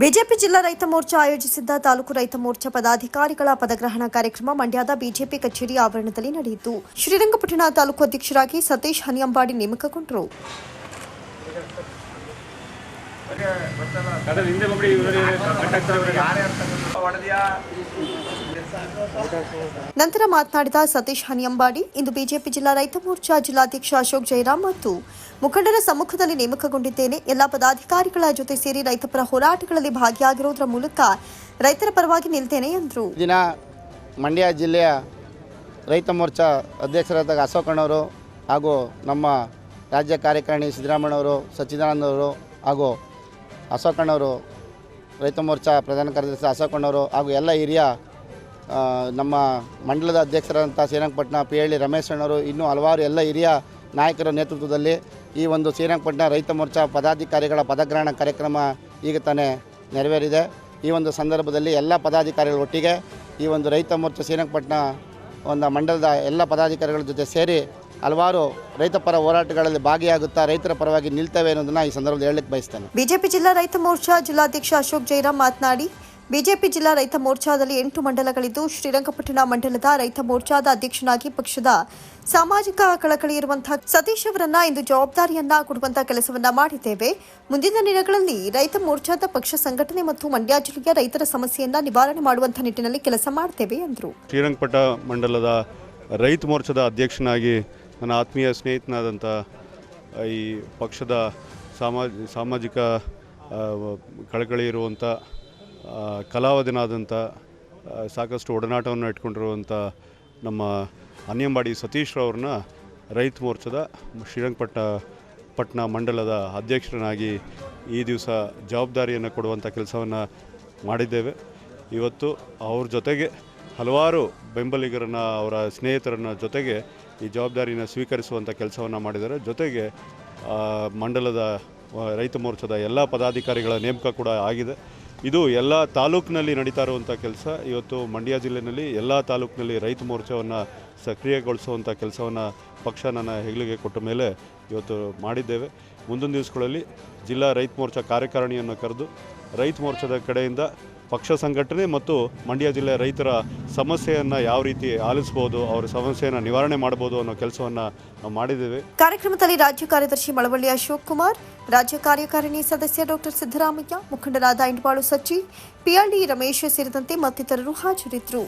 BJP ಜಿಲ್ಲಾ ರೈತ ಮೋರ್ಚಾ ಆಯೋಜಿಸಿದ್ದ ತಾಲೂಕು ರೈತ ಮೋರ್ಚಾ ಪದಾಧಿಕಾರಿಗಳ ಪದಗ್ರಹಣ ಕಾರ್ಯಕ್ರಮ ಮಂಡ್ಯದ ಬಿಜೆಪಿ ಕಚೇರಿ ಆವರಣದಲ್ಲಿ ನಡೆಯಿತು. ಶ್ರೀರಂಗಪಟ್ಟಣ ತಾಲೂಕು ಅಧ್ಯಕ್ಷರಾಗಿ ಸತೀಶ್ ಹನಿಯಂಬಾಡಿ ನೇಮಕಗೊಂಡರು. ನಂತರ ಮಾತನಾಡಿದ ಸತೀಶ್ ಹನಿಯಂಬಾಡಿ, ಇಂದು ಬಿಜೆಪಿ ಜಿಲ್ಲಾ ರೈತ ಮೋರ್ಚಾ ಜಿಲ್ಲಾಧ್ಯಕ್ಷ ಅಶೋಕ್ ಜೈರಾಮ್ ಮತ್ತು ಮುಖಂಡರ ಸಮ್ಮುಖದಲ್ಲಿ ನೇಮಕಗೊಂಡಿದ್ದೇನೆ. ಎಲ್ಲಾ ಪದಾಧಿಕಾರಿಗಳ ಜೊತೆ ಸೇರಿ ರೈತಪರ ಹೋರಾಟಗಳಲ್ಲಿ ಭಾಗಿಯಾಗಿರುವುದರ ಮೂಲಕ ರೈತರ ಪರವಾಗಿ ನಿಲ್ತೇನೆ ಎಂದರು. ದಿನ ಮಂಡ್ಯ ಜಿಲ್ಲೆಯ ರೈತ ಮೋರ್ಚಾ ಅಧ್ಯಕ್ಷರಾದ ಅಶೋಕಣ್ಣವರು ಹಾಗೂ ನಮ್ಮ ರಾಜ್ಯ ಕಾರ್ಯಕಾರಿಣಿ ಸಿದ್ದರಾಮಣ್ಣವರು ಸಚ್ಚಿದಾನಂದವರು ಹಾಗೂ ಅಶೋಕಣ್ಣವರು ರೈತ ಮೋರ್ಚಾ ಪ್ರಧಾನ ಕಾರ್ಯದರ್ಶಿ ಅಶೋಕಣ್ಣವರು ಹಾಗೂ ಎಲ್ಲ ಹಿರಿಯ ನಮ್ಮ ಮಂಡಲದ ಅಧ್ಯಕ್ಷರಾದಂಥ ಶ್ರೀರಂಗಪಟ್ಟಣ ಪಿ ಹಳ್ಳಿ ರಮೇಶ್ ಅಣ್ಣವರು, ಇನ್ನೂ ಹಲವಾರು ಎಲ್ಲ ಹಿರಿಯ ನಾಯಕರ ನೇತೃತ್ವದಲ್ಲಿ ಈ ಒಂದು ಶ್ರೀರಂಗಪಟ್ಟಣ ರೈತ ಮೋರ್ಚಾ ಪದಾಧಿಕಾರಿಗಳ ಪದಗ್ರಹಣ ಕಾರ್ಯಕ್ರಮ ಈಗ ತಾನೇ ನೆರವೇರಿದೆ. ಈ ಒಂದು ಸಂದರ್ಭದಲ್ಲಿ ಎಲ್ಲ ಪದಾಧಿಕಾರಿಗಳ ಒಟ್ಟಿಗೆ ಈ ಒಂದು ರೈತ ಮೋರ್ಚಾ ಶ್ರೀರಂಗಪಟ್ಟಣ, ಒಂದು ಮಂಡಲದ ಎಲ್ಲ ಪದಾಧಿಕಾರಿಗಳ ಜೊತೆ ಸೇರಿ ಹಲವಾರು ರೈತ ಪರ ಹೋರಾಟಗಳಲ್ಲಿ ಭಾಗಿಯಾಗುತ್ತಾ ರೈತರ ಪರವಾಗಿ ನಿಲ್ತವೆ ಅನ್ನೋದನ್ನ ಈ ಸಂದರ್ಭದಲ್ಲಿ ಹೇಳಲಿಕ್ಕೆ ಬಯಸ್ತೇನೆ. ಬಿಜೆಪಿ ಜಿಲ್ಲಾ ರೈತ ಮೋರ್ಚಾ ಜಿಲ್ಲಾಧ್ಯಕ್ಷ ಅಶೋಕ್ ಜೈರಾಮ್ ಮಾತನಾಡಿ ಬಿಜೆಪಿ ಜಿಲ್ಲಾ ರೈತ ಮೋರ್ಚಾದಲ್ಲಿ ಎಂಟು ಮಂಡಲಗಳಿದ್ದು ಶ್ರೀರಂಗಪಟ್ಟಣ ಮಂಡಲದ ರೈತ ಮೋರ್ಚಾದ ಅಧ್ಯಕ್ಷನಾಗಿ ಪಕ್ಷದ ಸಾಮಾಜಿಕ ಕಳಕಳಿ ಇರುವಂತಹ ಸತೀಶ್ ಅವರನ್ನ ಇಂದು ಜವಾಬ್ದಾರಿಯನ್ನ ಕೊಡುವಂತಹ ಕೆಲಸವನ್ನ ಮಾಡಿದ್ದೇವೆ. ಮುಂದಿನ ದಿನಗಳಲ್ಲಿ ರೈತ ಮೋರ್ಚಾದ ಪಕ್ಷ ಸಂಘಟನೆ ಮತ್ತು ಮಂಡ್ಯ ಜಿಲ್ಲೆಯ ರೈತರ ಸಮಸ್ಯೆಯನ್ನ ನಿವಾರಣೆ ಮಾಡುವಂತಹ ನಿಟ್ಟಿನಲ್ಲಿ ಕೆಲಸ ಮಾಡ್ತೇವೆ ಎಂದರು ಶ್ರೀರಂಗಪಟ್ಟ ಮಂಡಲದ ರೈತ ಮೋರ್ಚಾದ ಅಧ್ಯಕ್ಷನಾಗಿ ನನ್ನ ಆತ್ಮೀಯ ಸ್ನೇಹಿತನಾದಂಥ ಈ ಪಕ್ಷದ ಸಾಮಾಜ ಸಾಮಾಜಿಕ ಕಳಕಳಿ ಇರುವಂಥ ಕಲಾವಿದನಾದಂಥ ಸಾಕಷ್ಟು ಒಡನಾಟವನ್ನು ಇಟ್ಕೊಂಡಿರುವಂಥ ನಮ್ಮ ಅನ್ಯಂಬಾಡಿ ಸತೀಶ್ರವ್ರನ್ನ ರೈತ ಮೋರ್ಚಾದ ಶ್ರೀರಂಗಪಟ್ಟ ಪಟ್ಟಣ ಮಂಡಲದ ಅಧ್ಯಕ್ಷರನ್ನಾಗಿ ಈ ದಿವಸ ಜವಾಬ್ದಾರಿಯನ್ನು ಕೊಡುವಂಥ ಕೆಲಸವನ್ನು ಮಾಡಿದ್ದೇವೆ. ಇವತ್ತು ಅವ್ರ ಜೊತೆಗೆ ಹಲವಾರು ಬೆಂಬಲಿಗರನ್ನು, ಅವರ ಸ್ನೇಹಿತರನ್ನ ಜೊತೆಗೆ ಈ ಜವಾಬ್ದಾರಿನ ಸ್ವೀಕರಿಸುವಂಥ ಕೆಲಸವನ್ನು ಮಾಡಿದ್ದಾರೆ. ಜೊತೆಗೆ ಮಂಡಲದ ರೈತ ಮೋರ್ಚಾದ ಎಲ್ಲ ಪದಾಧಿಕಾರಿಗಳ ನೇಮಕ ಕೂಡ ಆಗಿದೆ. ಇದು ಎಲ್ಲ ತಾಲೂಕಿನಲ್ಲಿ ನಡೀತಾ ಇರುವಂಥ ಕೆಲಸ. ಇವತ್ತು ಮಂಡ್ಯ ಜಿಲ್ಲೆಯಲ್ಲಿ ಎಲ್ಲ ತಾಲೂಕಿನಲ್ಲಿ ರೈತ ಮೋರ್ಚಾವನ್ನು ಸಕ್ರಿಯಗೊಳಿಸುವಂಥ ಕೆಲಸವನ್ನು ಪಕ್ಷ ನನ್ನ ಹೆಗಲಿಗೆ ಕೊಟ್ಟ ಮೇಲೆ ಇವತ್ತು ಮಾಡಿದ್ದೇವೆ. ಮುಂದಿನ ದಿವಸಗಳಲ್ಲಿ ಜಿಲ್ಲಾ ರೈತ ಮೋರ್ಚಾ ಕಾರ್ಯಕಾರಿಣಿಯನ್ನು ಕರೆದು ರೈತ ಮೋರ್ಚಾದ ಕಡೆಯಿಂದ ಪಕ್ಷ ಸಂಘಟನೆ ಮತ್ತು ಮಂಡ್ಯ ಜಿಲ್ಲೆಯ ರೈತರ ಸಮಸ್ಯೆಯನ್ನು ಯಾವ ರೀತಿ ಆಲಿಸಬಹುದು ಅವರ ಸಮಸ್ಯೆಯನ್ನು ನಿವಾರಣೆ ಮಾಡಬಹುದು ಅನ್ನೋ ಕೆಲಸವನ್ನು ಮಾಡಿದ್ದೇವೆ. ಕಾರ್ಯಕ್ರಮದಲ್ಲಿ ರಾಜ್ಯ ಕಾರ್ಯದರ್ಶಿ ಮಳವಳ್ಳಿ ಅಶೋಕ್ ಕುಮಾರ್, ರಾಜ್ಯ ಕಾರ್ಯಕಾರಿಣಿ ಸದಸ್ಯ ಡಾಕ್ಟರ್ ಸಿದ್ದರಾಮಯ್ಯ, ಮುಖಂಡರಾದ ಇಂಡ್ಬಾಳು ಸಚ್ಚಿ, ಪಿಆರ್ಡಿ ರಮೇಶ್ ಸೇರಿದಂತೆ ಮತ್ತಿತರರು ಹಾಜರಿದ್ದರು.